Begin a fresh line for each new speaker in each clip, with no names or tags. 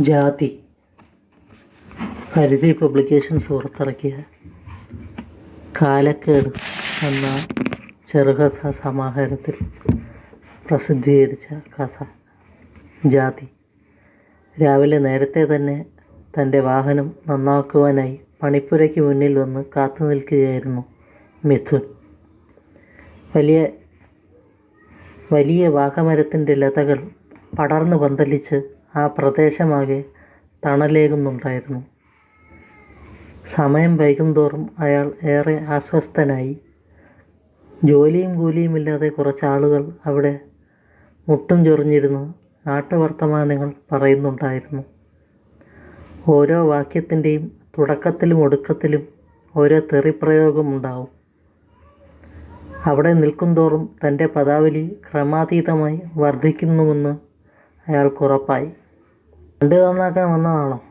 ജാതി. ഹരിതി പബ്ലിക്കേഷൻസ് പുറത്തിറക്കിയ കാലക്കേട് എന്ന ചെറുകഥ സമാഹാരത്തിൽ പ്രസിദ്ധീകരിച്ച കഥ. ജാതി. രാവിലെ നേരത്തെ തന്നെ തന്റെ വാഹനം നന്നാക്കുവാനായി പണിപ്പുരയ്ക്ക് മുന്നിൽ വന്ന് കാത്തു നിൽക്കുകയായിരുന്നു മിഥുൻ. വലിയ വലിയ വാഹമരത്തിന്റെ ലതകൾ പടർന്നു പന്തലിച്ച് ആ പ്രദേശമാകെ തണലേകുന്നുണ്ടായിരുന്നു. സമയം വൈകുന്തോറും അയാൾ ഏറെ അസ്വസ്ഥനായി. ജോലിയും കൂലിയുമില്ലാതെ കുറച്ച് ആളുകൾ അവിടെ മുട്ടും ചൊറിഞ്ഞിരുന്ന് നാട്ടുവർത്തമാനങ്ങൾ പറയുന്നുണ്ടായിരുന്നു. ഓരോ വാക്യത്തിന്റെയും തുടക്കത്തിലും ഒടുക്കത്തിലും ഓരോ തെറിപ്രയോഗമുണ്ടാവും അവിടെ നിൽക്കുന്തോറും തന്റെ പദാവലി ക്രമാതീതമായി വർദ്ധിക്കുന്നുവെന്ന് അയാൾക്കുറപ്പായി വണ്ടി നന്നാക്കാൻ വന്നതാണോ?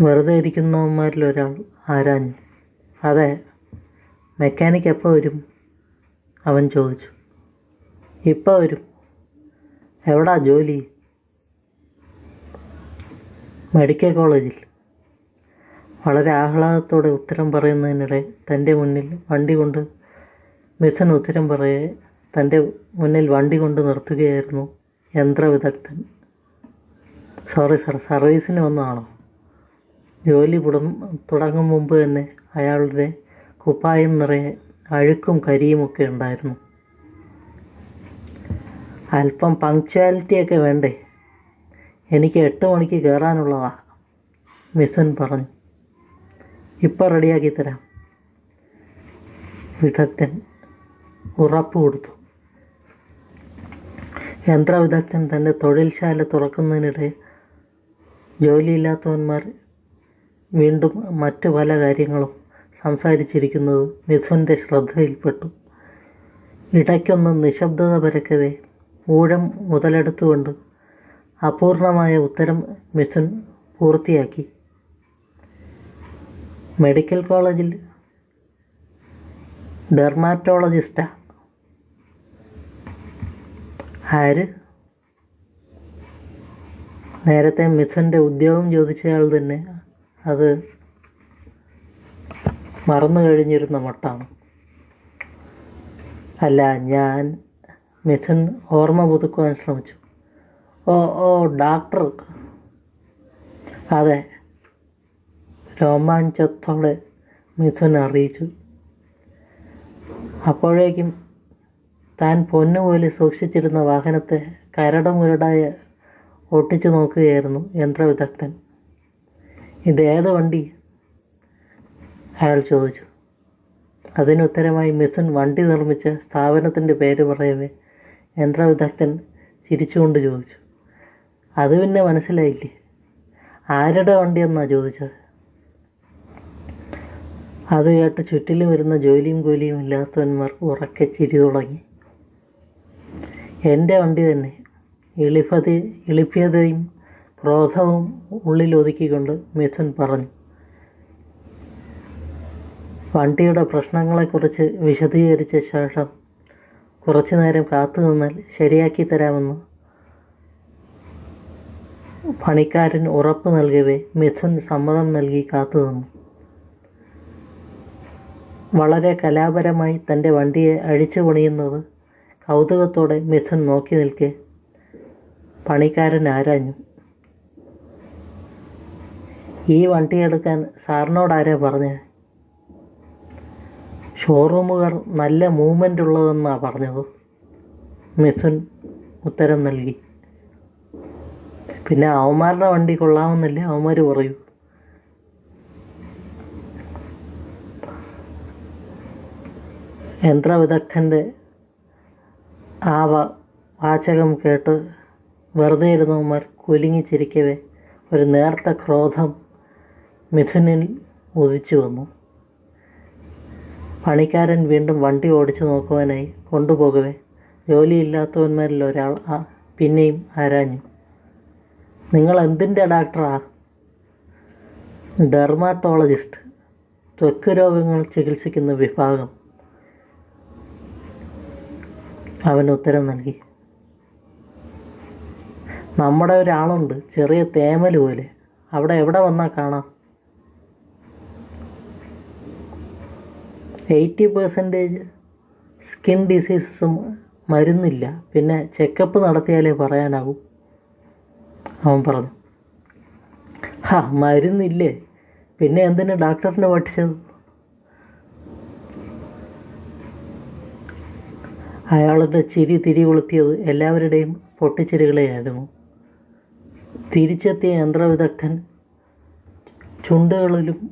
വെറുതെ ഇരിക്കുന്നവന്മാരിൽ ഒരാൾ ആരാഞ്ഞു അതെ മെക്കാനിക് എപ്പോൾ വരും? അവൻ ചോദിച്ചു. ഇപ്പോൾ വരും. എവിടാ ജോലി? മെഡിക്കൽ കോളേജിൽ വളരെ ആഹ്ലാദത്തോടെ ഉത്തരം പറയുന്നതിനിടെ തന്റെ മുന്നിൽ വണ്ടി കൊണ്ട് മിഥുൻ ഉത്തരം പറയെ തന്റെ മുന്നിൽ വണ്ടി കൊണ്ട് നിർത്തുകയായിരുന്നു യന്ത്രവിദഗ്ധൻ. സോറി സാർ സർവീസിന് വന്നതാണോ? ജോലി പുട തുടങ്ങും മുമ്പ് തന്നെ അയാളുടെ കുപ്പായം നിറയെ അഴുക്കും കരിയുമൊക്കെ ഉണ്ടായിരുന്നു. അല്പം പങ്ക്ച്വാലിറ്റിയൊക്കെ വേണ്ടേ? എനിക്ക് എട്ട് മണിക്ക് കയറാനുള്ളതാ മിസൻ പറഞ്ഞു. ഇപ്പം റെഡിയാക്കി തരാം. വിദഗ്ധൻ ഉറപ്പ് കൊടുത്തു. യന്ത്രവിദഗ്ധൻ തന്റെ തൊഴിൽശാല തുറക്കുന്നതിനിടെ ജോലിയില്ലാത്തവന്മാർ വീണ്ടും മറ്റു പല കാര്യങ്ങളും സംസാരിച്ചിരിക്കുന്നത് മിഥുന്റെ ശ്രദ്ധയിൽപ്പെട്ടു. ഇടയ്ക്കൊന്ന് നിശബ്ദത പരക്കവേ. ഊഴം മുതലെടുത്തുകൊണ്ട് അപൂർണമായ ഉത്തരം മിഥുൻ പൂർത്തിയാക്കി. മെഡിക്കൽ കോളേജിൽ ഡെർമാറ്റോളജിസ്റ്റാ. ആര്? നേരത്തെ മിഥുന്റെ ഉദ്യോഗം ചോദിച്ചയാൾ തന്നെ അത് മറന്നു കഴിഞ്ഞിരുന്ന മട്ടാണ്. അല്ല ഞാൻ മിഥുൻ ഓർമ്മ പുതുക്കുവാൻ ശ്രമിച്ചു. ഓ ഓ ഡാക്ടർ. അതെ രോമാഞ്ചത്തോടെ മിഥുൻ അറിയിച്ചു. അപ്പോഴേക്കും താൻ പൊന്നുപോലെ സൂക്ഷിച്ചിരുന്ന വാഹനത്തെ കരടുമുരടായ ഒട്ടിച്ചു നോക്കുകയായിരുന്നു യന്ത്രവിദഗ്ധൻ. ഇതേത് വണ്ടി? അയാൾ ചോദിച്ചു. അതിനുത്തരമായി മിഥുൻ വണ്ടി നിർമ്മിച്ച സ്ഥാപനത്തിന്റെ പേര് പറയവേ യന്ത്രവിദഗ്ധൻ ചിരിച്ചുകൊണ്ട് ചോദിച്ചു. അത് പിന്നെ മനസ്സിലായില്ലേ? ആരുടെ വണ്ടിയെന്നാണ് ചോദിച്ചത്? അത് കേട്ട് ചുറ്റിലും വരുന്ന ജോലിയും കൂലിയും ഇല്ലാത്തവന്മാർ ഉറക്കെ ചിരി തുടങ്ങി. എന്റെ വണ്ടി തന്നെ. എളിപ്പതി എളിഫ്യതയും ക്രോധവും ഉള്ളിലൊതുക്കിക്കൊണ്ട് മിഥുൻ പറഞ്ഞു. വണ്ടിയുടെ പ്രശ്നങ്ങളെക്കുറിച്ച് വിശദീകരിച്ച ശേഷം കുറച്ചു നേരം കാത്തു നിന്നാൽ ശരിയാക്കി തരാമെന്ന് പണിക്കാരൻ ഉറപ്പ് നൽകവേ മിഥുൻ സമ്മതം നൽകി കാത്തു നിന്നു. വളരെ കലാപരമായി തന്റെ വണ്ടിയെ അഴിച്ചു പണിയുന്നത് കൗതുകത്തോടെ മിഥുൻ നോക്കി നിൽക്കെ പണിക്കാരൻ ആരാഞ്ഞു ഈ വണ്ടി എടുക്കാൻ സാറിനോടാരാ പറഞ്ഞത് ഷോറൂമുകാർ നല്ല മൂവ്മെന്റ് ഉള്ളതെന്നാണ് പറഞ്ഞത്. മിഥുൻ ഉത്തരം നൽകി. പിന്നെ അവന്മാരുടെ വണ്ടി കൊള്ളാമെന്നല്ലേ അവന്മാർ പറയൂ. യന്ത്രവിദഗ്ധന്റെ ആ വാചകം കേട്ട് വെറുതെ ഇരുന്നവന്മാർ കുലുങ്ങിച്ചിരിക്കവേ. ഒരു നേർത്ത ക്രോധം മിഥുനിൽ ഉദിച്ചു വന്നു. പണിക്കാരൻ വീണ്ടും വണ്ടി ഓടിച്ചു നോക്കുവാനായി കൊണ്ടുപോകവേ. ജോലിയില്ലാത്തവന്മാരിൽ ഒരാൾ ആ പിന്നെയും ആരാഞ്ഞു. നിങ്ങൾ എന്തിന്റെ ഡോക്ടറാ? ഡെർമാറ്റോളജിസ്റ്റ് ത്വക്ക് രോഗങ്ങൾ ചികിത്സിക്കുന്ന വിഭാഗം. അവൻ ഉത്തരം നൽകി. നമ്മുടെ ഒരാളുണ്ട് ചെറിയ തേമൽ പോലെ. അവിടെ എവിടെ വന്നാൽ കാണാം? എയ്റ്റി പെർസെന്റേജ് സ്കിൻ ഡിസീസസും മരുന്നില്ല. പിന്നെ ചെക്കപ്പ് നടത്തിയാലേ പറയാനാവൂ. അവൻ പറഞ്ഞു. ഹാ മരുന്നില്ലേ? പിന്നെ എന്തിനു ഡോക്ടറിനെ പഠിച്ചത്? അയാളുടെ ചിരി തിരി കൊളുത്തിയത് എല്ലാവരുടെയും പൊട്ടിച്ചിരികളെയായിരുന്നു. തിരിച്ചെത്തിയ യന്ത്രവിദഗ്ധൻ ചുണ്ടുകളിലും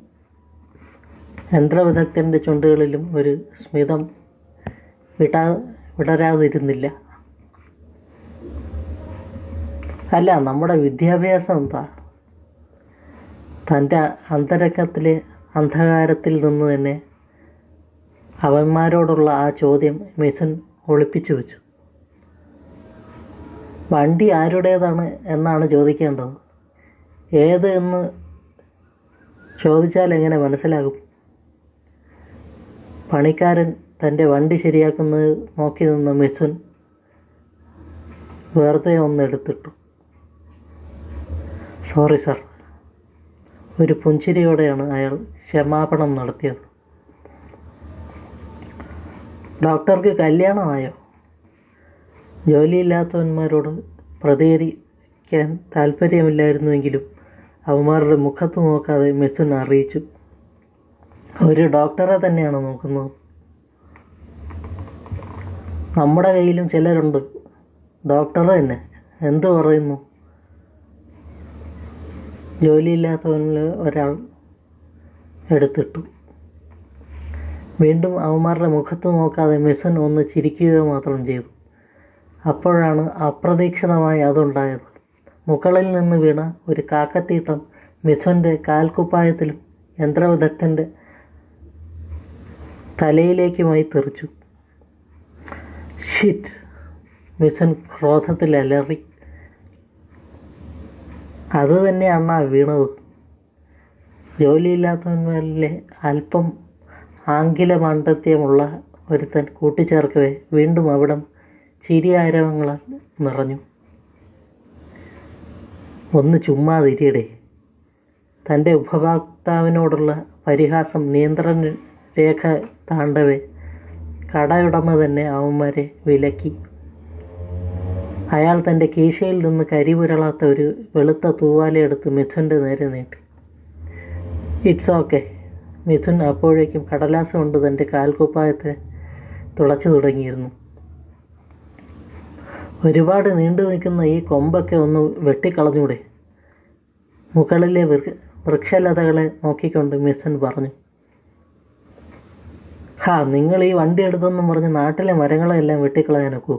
യന്ത്രവിദഗ്ധന്റെ ചുണ്ടുകളിലും ഒരു സ്മിതം വിടാ വിടരാതിരുന്നില്ല. അല്ല നമ്മുടെ വിദ്യാഭ്യാസം എന്താ? തന്റെ അന്തരംഗത്തിലെ അന്ധകാരത്തിൽ നിന്ന് തന്നെ അവന്മാരോടുള്ള ആ ചോദ്യം മിഥുൻ ഒളിപ്പിച്ചു വെച്ചു. വണ്ടി ആരുടേതാണ് എന്നാണ് ചോദിക്കേണ്ടത്. ഏത് എന്ന് ചോദിച്ചാൽ എങ്ങനെ മനസ്സിലാകും? പണിക്കാരൻ തന്റെ വണ്ടി ശരിയാക്കുന്നത് നോക്കി നിന്ന മിഥുൻ വെറുതെ ഒന്ന് എടുത്തിട്ടു. Sorry sir. ഒരു പുഞ്ചിരിയോടെയാണ് അയാൾ ക്ഷമാപണം നടത്തിയത്. ഡോക്ടർക്ക് കല്യാണമായോ? ജോലിയില്ലാത്തവന്മാരോട് പ്രതികരിക്കാൻ താല്പര്യമില്ലായിരുന്നുവെങ്കിലും അവന്മാരുടെ മുഖത്ത് നോക്കാതെ മിഥുൻ അറിയിച്ചു. ഒരു ഡോക്ടറെ തന്നെയാണ് നോക്കുന്നത്. നമ്മുടെ കയ്യിലും ചിലരുണ്ട്. ഡോക്ടർ തന്നെ. എന്ത് പറയുന്നു? ജോലിയില്ലാത്തവനിൽ ഒരാൾ എടുത്തിട്ടു. വീണ്ടും അവന്മാരുടെ മുഖത്ത് നോക്കാതെ മിസൻ ഒന്ന് ചിരിക്കുക മാത്രം ചെയ്തു. അപ്പോഴാണ് അപ്രതീക്ഷിതമായി അതുണ്ടായത്. മുകളിൽ നിന്ന് വീണ ഒരു കാക്കത്തീട്ടം മിഥുന്റെ കാൽക്കുപ്പായത്തിലും യന്ത്രവിദഗ്ധന്റെ തലയിലേക്കുമായി തെറിച്ചു. ഷിറ്റ് മിഥുൻ ക്രോധത്തിൽ അലറി. അത് തന്നെയാണ് ആ വീണത്. ജോലിയില്ലാത്തവന്മാരിലെ അല്പം ആംഗില മാണ്ഡത്യമുള്ള ഒരുത്തൻ കൂട്ടിച്ചേർക്കവേ വീണ്ടും അവിടം ചിരിയാരവങ്ങളാൽ നിറഞ്ഞു. ഒന്ന് ചുമ്മാതിരിയടെ തന്റെ ഉപഭോക്താവിനോടുള്ള പരിഹാസം നിയന്ത്രണ രേഖ താണ്ടവേ. കടയുടമ തന്നെ അവന്മാരെ വിലക്കി. അയാൾ തന്റെ കീശയിൽ നിന്ന് കരിപുരളാത്ത ഒരു വെളുത്ത തൂവാലയെടുത്ത് മിഥുന്റെ നേരെ നീട്ടി. It's okay. മിഥുൻ അപ്പോഴേക്കും കടലാസ് കൊണ്ട് തന്റെ കാൽക്കുപ്പായത്തെ തുളച്ചു തുടങ്ങിയിരുന്നു. ഒരുപാട് നീണ്ടു നിൽക്കുന്ന ഈ കൊമ്പൊക്കെ ഒന്ന് വെട്ടിക്കളഞ്ഞൂടെ. മുകളിലെ വൃക്ഷലതകളെ നോക്കിക്കൊണ്ട് മിസൻ പറഞ്ഞു. ഹാ നിങ്ങൾ ഈ വണ്ടി എടുത്തെന്നും പറഞ്ഞ് നാട്ടിലെ മരങ്ങളെല്ലാം വെട്ടിക്കളയാനൊക്കൂ.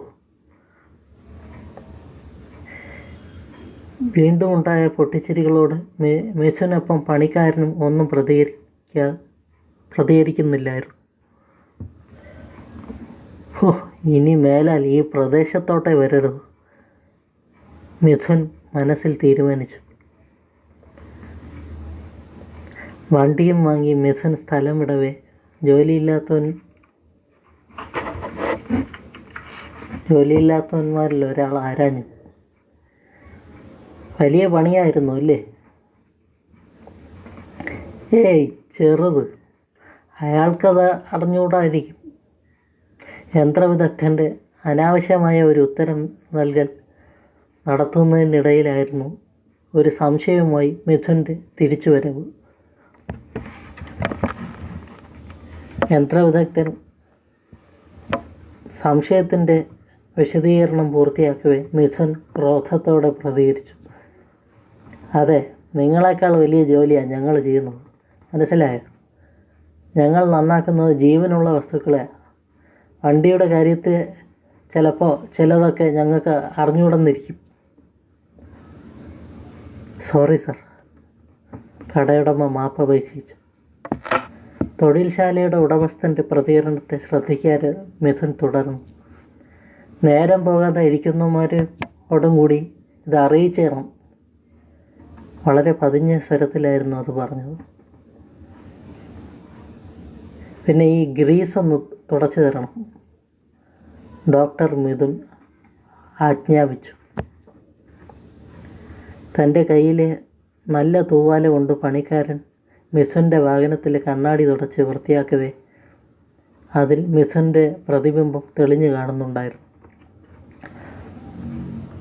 വീണ്ടും ഉണ്ടായ പൊട്ടിച്ചിരികളോട് മെ മെസ്സിനൊപ്പം പണിക്കാരനും ഒന്നും പ്രതികരിക്കാ പ്രതികരിക്കുന്നില്ലായിരുന്നു. ഹോ ഇനി മേലാൽ ഈ പ്രദേശത്തോട്ടെ വരരുത്. മിഥുൻ മനസ്സിൽ തീരുമാനിച്ചു. വണ്ടിയും വാങ്ങി മിഥുൻ സ്ഥലം വിടവേ ജോലിയില്ലാത്തവൻ ജോലിയില്ലാത്തവന്മാരിൽ ഒരാൾ ആരാഞ്ഞു. വലിയ പണിയായിരുന്നു അല്ലേ? ഏയ് ചെറുത്. അയാൾക്കത് അറിഞ്ഞുകൂടായിരിക്കും. യന്ത്രവിദഗ്ധന്റെ അനാവശ്യമായ ഒരു ഉത്തരം നൽകൽ നടത്തുന്നതിനിടയിലായിരുന്നു ഒരു സംശയവുമായി മിഥുന്റെ തിരിച്ചുവരവ്. യന്ത്രവിദഗ്ധൻ സംശയത്തിന്റെ വിശദീകരണം പൂർത്തിയാക്കവേ മിഥുൻ ക്രോധത്തോടെ പ്രതികരിച്ചു. അതെ നിങ്ങളെക്കാൾ വലിയ ജോലിയാണ് ഞങ്ങൾ ചെയ്യുന്നത്. മനസ്സിലായോ? ഞങ്ങൾ നന്നാക്കുന്നത് ജീവനുള്ള വസ്തുക്കളെ വണ്ടിയുടെ കാര്യത്തിൽ ചിലപ്പോൾ ചിലതൊക്കെ ഞങ്ങൾക്ക് അറിഞ്ഞുകൂടെന്നിരിക്കും. സോറി സർ കടയുടമ മാപ്പ് അപേക്ഷിച്ചു. തൊഴിൽശാലയുടെ ഉടമസ്ഥന്റെ പ്രതികരണത്തെ ശ്രദ്ധിക്കാതെ മിഥുൻ തുടർന്നു. നേരം പോകാതെ ഇരിക്കുന്നവരോടും കൂടി ഇത് അറിയിച്ചേണം. വളരെ പതിഞ്ഞ സ്വരത്തിലായിരുന്നു അത് പറഞ്ഞത്. പിന്നെ ഈ ഗ്രീസ് ഒന്ന് തുടച്ചു തരണം. ഡോക്ടർ മിഥുൻ ആജ്ഞാപിച്ചു. തന്റെ കയ്യിലെ നല്ല തൂവാല കൊണ്ട് പണിക്കാരൻ മിഥുന്റെ വാഹനത്തിലെ കണ്ണാടി തുടച്ച് വൃത്തിയാക്കവേ അതിൽ മിഥുന്റെ പ്രതിബിംബം തെളിഞ്ഞു കാണുന്നുണ്ടായിരുന്നു.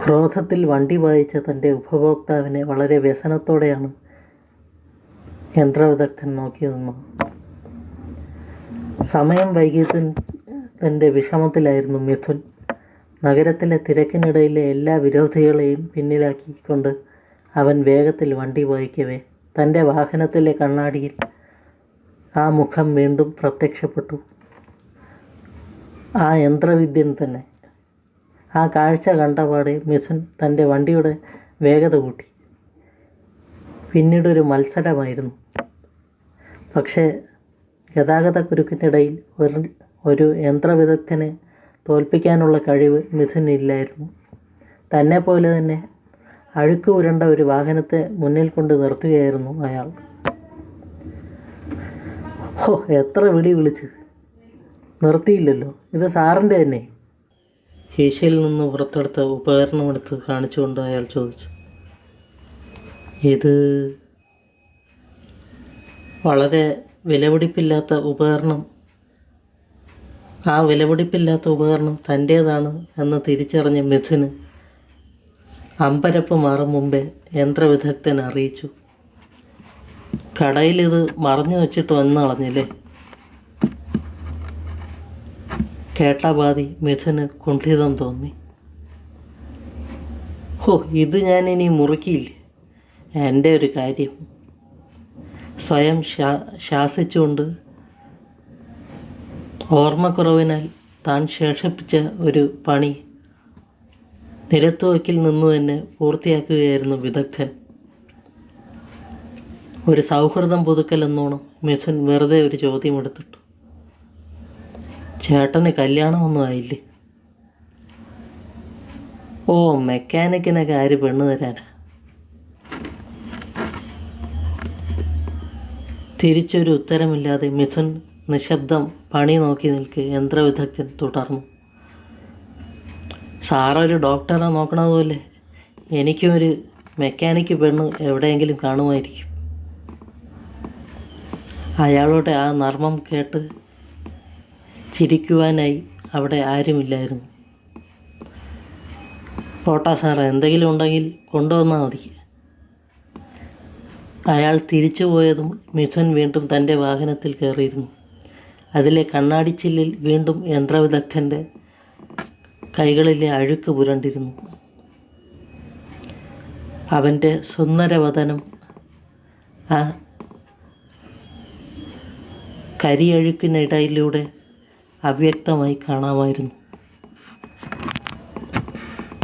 ക്രോധത്തിൽ വണ്ടി വായിച്ച തന്റെ ഉപഭോക്താവിനെ വളരെ വ്യസനത്തോടെയാണ് യന്ത്രവിദഗ്ധൻ നോക്കി നിന്നത് സമയം വൈകിയതിന്റെ വിഷമത്തിലായിരുന്നു മിഥുൻ. നഗരത്തിലെ തിരക്കിനിടയിലെ എല്ലാ വിരോധികളെയും പിന്നിലാക്കിക്കൊണ്ട് അവൻ വേഗത്തിൽ വണ്ടി വായിക്കവേ. തന്റെ വാഹനത്തിലെ കണ്ണാടിയിൽ ആ മുഖം വീണ്ടും പ്രത്യക്ഷപ്പെട്ടു. ആ യന്ത്രവിദ്യൻ തന്നെ. ആ കാഴ്ച കണ്ടപാടെ മിഥുൻ തന്റെ വണ്ടിയുടെ വേഗത കൂട്ടി. പിന്നീടൊരു മത്സരമായിരുന്നു. പക്ഷേ ഗതാഗതക്കുരുക്കിനിടയിൽ ഒരു ഒരു യന്ത്രവിദഗ്ധനെ തോൽപ്പിക്കാനുള്ള കഴിവ് മിഥുനില്ലായിരുന്നു. തന്നെ പോലെ തന്നെ അഴുക്ക് ഉരണ്ട ഒരു വാഹനത്തെ മുന്നിൽ കൊണ്ട് നിർത്തുകയായിരുന്നു അയാൾ. ഓ എത്ര വിളി വിളിച്ച്. നിർത്തിയില്ലല്ലോ. ഇത് സാറിന്റെ തന്നെ. ശീശയിൽ നിന്ന് പുറത്തെടുത്ത ഉപകരണമെടുത്ത് കാണിച്ചുകൊണ്ട് അയാൾ ചോദിച്ചു. ഇത് വളരെ വിലപിടിപ്പില്ലാത്ത ഉപകരണം. ആ വിലപിടിപ്പില്ലാത്ത ഉപകരണം തന്റേതാണ് എന്ന് തിരിച്ചറിഞ്ഞ മിഥുന് അമ്പരപ്പ് മാറും മുമ്പേ യന്ത്രവിദഗ്ധൻ അറിയിച്ചു. കടയിൽ ഇത് മറഞ്ഞു വെച്ചിട്ട് വന്ന് കളഞ്ഞില്ലേ കേട്ട ബാധി മിഥുന് കുണ്ഠിതം തോന്നി. ഹോ ഇത് ഞാനിനി മുറുക്കിയില്ലേ? എന്റെ ഒരു കാര്യം. സ്വയം ശാ ശാസിച്ചുകൊണ്ട് ഓർമ്മക്കുറവിനാൽ താൻ ശേഷിപ്പിച്ച ഒരു പണി നിരത്തുവക്കിൽ നിന്ന് തന്നെ പൂർത്തിയാക്കുകയായിരുന്നു വിദഗ്ധൻ. ഒരു സൗഹൃദം പുതുക്കൽ എന്നോണം മിഥുൻ വെറുതെ ഒരു ചോദ്യം എടുത്തിട്ടു. ചേട്ടന് കല്യാണമൊന്നും ആയില്ലേ? ഓ മെക്കാനിക്കിനൊക്കെ ആര് പെണ്ണ് തരാനാ തിരിച്ചൊരു ഉത്തരമില്ലാതെ മിഥുൻ നിശബ്ദം പണി നോക്കി നിൽക്കെ യന്ത്രവിദഗ്ധൻ തുടർന്നു. സാറൊരു ഡോക്ടറെ നോക്കണതുപോലെ എനിക്കും ഒരു മെക്കാനിക്ക് പെണ്ണ് എവിടെയെങ്കിലും കാണുമായിരിക്കും. അയാളുടെ ആ നർമ്മം കേട്ട് ചിരിക്കുവാനായി അവിടെ ആരുമില്ലായിരുന്നു. പോട്ടാ സാർ എന്തെങ്കിലും ഉണ്ടെങ്കിൽ കൊണ്ടുവന്നാൽ മതി. അയാൾ തിരിച്ചു പോയതും മിഥുൻ വീണ്ടും തന്റെ വാഹനത്തിൽ കയറിയിരുന്നു. അതിലെ കണ്ണാടിച്ചില്ലിൽ വീണ്ടും യന്ത്രവിദഗ്ധന്റെ കൈകളിലെ അഴുക്ക് പുരണ്ടിരുന്നു. അവന്റെ സുന്ദരവതനം ആ കരിയഴുക്കിനിടയിലൂടെ അവ്യക്തമായി കാണാമായിരുന്നു.